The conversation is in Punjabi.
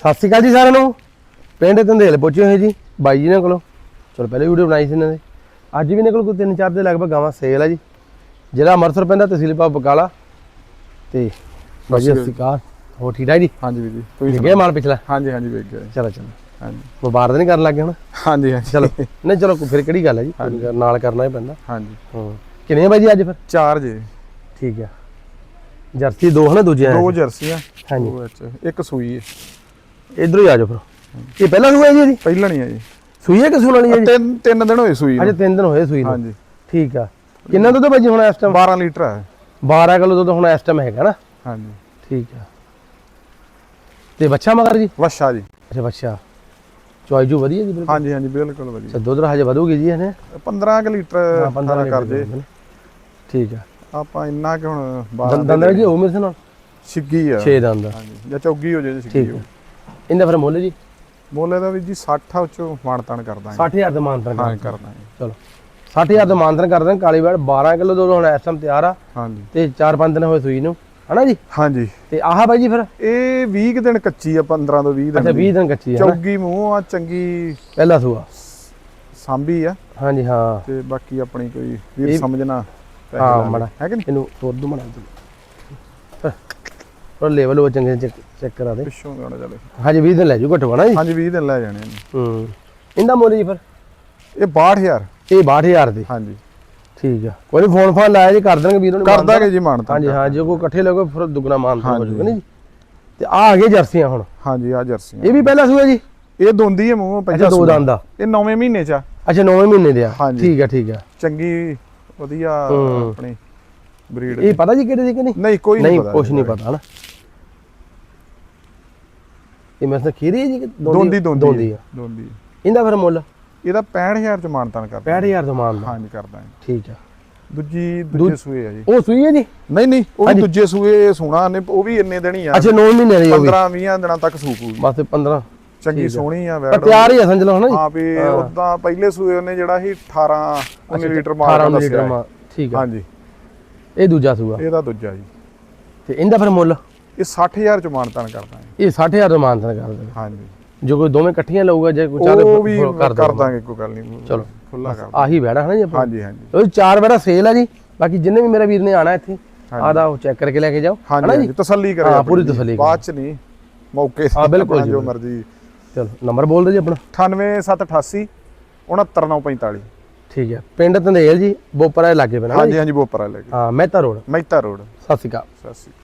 ਸਤਿ ਸ਼੍ਰੀ ਅਕਾਲ ਜੀ ਸਾਰਿਆਂ ਨੂੰ। ਪਿੰਡ ਧੰਦੇਲ ਪਹੁੰਚੇ ਹੋਏ ਜੀ ਬਾਈ ਜੀ ਨੇ ਕੋਲੋਂ। ਚਲੋ ਪਹਿਲੇ ਵੀਡੀਓ ਬਣਾਈ ਸੀ ਇਹਨਾਂ ਦੇ। ਅੱਜ ਵੀ ਇਹਨਾਂ ਕੋਲ ਕੋਈ ਤਿੰਨ ਚਾਰ ਦੇ ਲਗਭਗ ਗਾਵਾਂ ਸੇਲ ਆ ਜੀ। ਜਿਹੜਾ ਅੰਮ੍ਰਿਤਸਰ ਪੈਂਦਾ ਤਹਿਸੀਲ ਪਾ ਬਕਾਲਾ। ਤੇ ਬਾਈ ਜੀ ਸਤਿ ਸ਼੍ਰੀ ਅਕਾਲ। ਹੋ ਠੀਕ ਠਾਕ ਜੀ? ਹਾਂਜੀ ਵੀਰ ਜੀ ਤੁਸੀਂ ਹੈ ਮਾਲ ਪਿਛਲਾ? ਹਾਂਜੀ ਹਾਂਜੀ ਵੇਖ ਗਿਆ ਜੀ। ਚਲੋ ਚਲੋ। ਹਾਂਜੀ। ਮੁਬਾਰਕ ਨਹੀਂ ਕਰਨ ਲੱਗੇ ਹੁਣ? ਹਾਂਜੀ ਹਾਂਜੀ। ਚਲੋ। ਨਹੀਂ ਚਲੋ ਫਿਰ ਕਿਹੜੀ ਗੱਲ ਹੈ ਜੀ? ਨਾਲ ਕਰਨਾ ਹੀ ਪੈਂਦਾ। ਹਾਂਜੀ। ਹਾਂ। ਕਿੰਨੇ ਬਾਈ ਜੀ ਅੱਜ ਫਿਰ? ਚਾਰ ਜੇ। ਠੀਕ ਆ। ਜਰਸੀ ਦੋ ਹਨ ਦੂਜੇ ਆ ਦੋ ਜਰਸੀਆਂ ਹਾਂਜੀ। ਇੱਕ ਸੂਈ ਹੈ ਇਧਰੋਂ ਹੀ ਆ ਜਾਓ ਫਿਰ। ਇਹ ਪਹਿਲਾਂ ਸੂਆ ਜੀ? ਇਹਦੀ ਪਹਿਲਾਂ ਨਹੀਂ ਆ ਜੀ ਸੂਈ ਹੈ ਕਿ ਵਾਲੀ ਹੈ ਜੀ? ਤਿੰਨ ਤਿੰਨ ਦਿਨ ਹੋਏ ਸੂਈ ਅਜੇ ਤਿੰਨ ਦਿਨ ਹੋਏ ਸੂਈ ਨੂੰ। ਹਾਂਜੀ। ਠੀਕ ਆ। ਕਿੰਨਾ ਦੁੱਧ ਭਾਜੀ ਹੁਣ ਇਸ ਟਾਈਮ 12 ਲੀਟਰ ਹੈ 12 ਕਿਲੋ ਦੁੱਧ ਹੁਣ ਇਸ ਟਾਈਮ ਹੈਗਾ ਨਾ? ਹਾਂਜੀ। ਠੀਕ ਆ। ਤੇ ਬੱਚਾ ਮਗਰ ਜੀ? ਵਸ਼ਾ ਜੀ। ਅੱਛਾ ਬੱਚਾ ਚੋਈ ਜੂ ਵਧੀਆ ਜੀ ਬਿਲਕੁਲ। ਹਾਂਜੀ ਹਾਂਜੀ ਬਿਲਕੁਲ ਵਧੀਆ। ਅੱਛਾ ਦੁੱਧ ਹਜੇ ਵਧੂਗੀ ਜੀ ਇਹਨੇ? 15 ਕਿ ਲੀਟਰ ਹਾਂ 15 ਕਰ ਜੇ। ਠੀਕ ਆ। ਆਪਾਂ ਇੰਨਾ ਕਿ ਹੁਣ 12 ਦੰ- ਦੰਦਾਂ ਜੀ ਉਹ ਮੇਰੇ ਨਾਲ? ਛਿੱਗੀ ਆ। 6 ਦੰਦ। ਹਾਂਜੀ। ਜਾਂ ਚੌਗੀ ਹੋ ਜੇ ਛਿੱਗੀ ਹੋ ਇਹਦਾ ਫਿਰ ਮੁੱਲ ਜੀ? ਬੋਲੇ ਦਾ ਵੀ ਜੀ 60 ਆ ਉੱਚੋਂ ਮਾਨਤਾਨ ਕਰਦਾ 60000 ਦਾ ਮਾਨਤਨ ਹਾਂ ਕਰਦਾ। ਚਲੋ। 60000 ਦਾ ਮਾਨਤਨ ਕਰ ਦਾਂ ਕਾਲੀ ਵਾੜ 12 ਕਿਲੋ ਦੁੱਧ ਹੁਣ ਇਸ ਟਾਈਮ ਤਿਆਰ ਆ। ਹਾਂਜੀ। ਤੇ 4-5 ਦਿਨ ਹੋਏ ਸੂਈ ਨੂੰ। ਹਨਾ ਜੀ? ਹਾਂਜੀ। ਤੇ ਆਹ ਬਾਈ ਜੀ ਫਿਰ? ਇਹ 20 ਕੁ ਦਿਨ ਕੱਚੀ ਆ 15 ਤੋਂ 20 ਦਿਨ ਅੱਛਾ 20 ਦਿਨ ਕੱਚੀ ਆ? ਚੌਗੀ ਮੂੰਹ ਆ ਚੰਗੀ ਪਹਿਲਾ ਸੂਆ। ਸਾਂਭੀ ਆ। ਹਾਂਜੀ ਹਾਂ। ਤੇ ਬਾਕੀ ਆਪਣੀ ਕੋਈ ਵੀਰ ਸਮਝਣਾ ਹਾਂ। ਮਾੜਾ। ਕਿ ਨਹੀਂ? ਇਹਨੂੰ ਤੋੜ ਦੂ ਮਣਾ ਪਰ ਲੈਵਲ ਉਹ ਚੰਗੇ ਚੈੱਕ ਕਰਾ ਦੇ। ਪਿੱਛੋਂ ਗਾਣਾ ਚੱਲੇ। ਹਾਂਜੀ 20 ਦਿਨ ਲੈ ਜੂ ਘੱਟੋ ਨਾ ਜੀ। ਹਾਂਜੀ 20 ਦਿਨ ਲੈ ਜਾਣੇ ਨੇ ਹੂੰ। ਇਹਦਾ ਮੁੱਲ ਜੀ ਫਿਰ? ਇਹ 62000 ਇਹ 62000 ਦੀ। ਹਾਂਜੀ। ਠੀਕ ਆ। ਕੋਈ ਨਹੀਂ ਫੋਨ ਫਾਨ ਲਾਇਆ ਜੀ ਕਰ ਦਾਂਗੇ ਵੀਰੋਂ ਨੂੰ ਕਰ। ਦਾਂਗੇ ਜੀ ਮਾਨਤਾ। ਹਾਂਜੀ ਹਾਂ ਜੇ ਕੋਈ ਇਕੱਠੇ ਲੋਗੇ ਫਿਰ ਦੁੱਗਣਾ ਮਾਨਤਾ ਹੋ। ਜਾਊਗਾ ਨਹੀਂ ਜੀ। ਤੇ ਆ ਆ ਗਏ ਜਰਸੀਆਂ ਹੁਣ। ਹਾਂਜੀ ਆ ਜਰਸੀਆਂ। ਇਹ ਵੀ ਪਹਿਲਾ ਸੂਆ ਜੀ? ਇਹ ਦੋਂਦੀ ਹੈ ਮੂੰਹ ਪਹਿਲਾਂ ਦੋ। ਦੰਦ ਦਾ ਇਹ 9ਵੇਂ ਮਹੀਨੇ ਚ ਆ। ਅੱਛਾ 9 ਮਹੀਨੇ ਦੇ ਆ। ਠੀਕ ਆ ਠੀਕ ਆ। ਚੰਗੀ ਵਧੀਆ। ਆਪਣੀ ਬਰੀਡ ਇਹ ਪਤਾ ਜੀ ਕਿਹੜੇ ਦੀ ਕਿ ਨਹੀਂ? ਨਹੀਂ ਕੋਈ ਨਹੀਂ ਪਤਾ ਕੁਛ ਨਹੀਂ ਪਤਾ ਹਨਾ ਇਹ ਮੈਂ ਤਾਂ ਖੀਰੀ ਹੈ ਜੀ ਦੋਂਦੀ? ਦੋਂਦੀ ਦੋਂਦੀ ਆ ਦੋਂਦੀ ਇਹਦਾ ਫਿਰ ਮੁੱਲ? ਇਹਦਾ 65000 ਚ ਮਾਨਤਾਨ ਕਰਦਾ। 65000 ਤੋਂ ਮਾਨਦਾ ਹਾਂਜੀ ਕਰਦਾ ਠੀਕ ਆ। ਦੂਜੀ ਦੂਜੇ ਸੂਏ ਆ ਜੀ। ਉਹ ਸੂਈ ਹੈ ਜੀ? ਨਹੀਂ ਨਹੀਂ ਉਹ। ਦੂਜੇ ਸੂਏ ਸੋਣਾ ਨੇ ਉਹ ਵੀ ਇੰਨੇ ਦਿਨ ਹੀ ਆ। ਅੱਛਾ 9 ਮਹੀਨੇ ਦੀ ਉਹ ਵੀ 15 20 ਦਿਨਾਂ ਤੱਕ ਸੂਪੂਗੀ ਬਸ 15 ਚੰਗੀ। ਸੋਹਣੀ ਆ ਵੈੜ ਤਿਆਰ ਹੀ ਆ ਸਮਝ ਲਓ ਹਨਾ ਜੀ? ਹਾਂ ਵੀ। ਉਦਾਂ ਪਹਿਲੇ ਸੂਏ ਉਹਨੇ ਜਿਹੜਾ ਸੀ 18 19 ਲੀਟਰ 18 ਮਾਰਦਾ ਲੀਟਰ ਦੱਸਿਆ ਠੀਕ ਆ। ਹਾਂਜੀ। ਇਹ ਦੂਜਾ ਸੂਆ। ਇਹਦਾ ਦੂਜਾ ਜੀ। ਤੇ ਇਹਦਾ ਫਿਰ ਮੁੱਲ? ਇਹ 60000 ਚ ਮਾਨਤਾਨ ਕਰਦਾ ਹੈ। ਇਹ 60000 ਦਾ ਮਾਨਤਾ ਕਰ ਦੇਣਾ ਹਾਂਜੀ। ਜੋ ਕੋਈ ਦੋਵੇਂ ਇਕੱਠੀਆਂ ਲਊਗਾ ਜੇ ਕੋਈ ਚਾਹੇ ਉਹ ਵੀ ਕਰ ਦਾਂਗੇ ਕੋਈ ਗੱਲ ਨਹੀਂ। ਚਲੋ। ਖੁੱਲਾ ਕਰ ਆਹੀ ਬੈੜਾ ਹਨਾ ਜੀ ਆਪਾਂ ਹਾਂਜੀ ਹਾਂਜੀ। ਉਹ ਚਾਰ ਬੈੜਾ ਸੇਲ ਆ ਜੀ। ਬਾਕੀ ਜਿੰਨੇ ਵੀ ਮੇਰਾ ਵੀਰ ਨੇ ਆਣਾ ਇੱਥੇ। ਆਦਾ ਉਹ ਚੈੱਕ ਕਰਕੇ ਲੈ ਕੇ ਜਾਓ। ਹਾਂਜੀ ਤਸੱਲੀ ਕਰੇ ਹਾਂ, ਪੂਰੀ। ਤਸੱਲੀ ਬਾਅਦ ਚ ਨਹੀਂ ਮੌਕੇ ਹਾਂ, ਬਿਲਕੁਲ ਜੀ। ਮਰਜ਼ੀ। ਚਲੋ ਨੰਬਰ ਬੋਲ ਦਿਓ ਜੀ ਆਪਣਾ। 98788 69945 ਠੀਕ ਹੈ। ਪਿੰਡ ਧੰਦੇਲ ਜੀ ਬੋਪਰਾ ਦੇ ਲਾਗੇ ਪੈਣਾ ਹਾਂਜੀ ਹਾਂਜੀ ਬੋਪਰਾ ਲੈ ਕੇ ਹਾਂ ਮਹਿਤਾ ਰੋਡ। ਮਹਿਤਾ ਰੋਡ। ਸਤਿ ਸ਼੍ਰੀ ਅਕਾਲ। ਸਤਿ ਸ਼੍ਰੀ ਅਕਾਲ।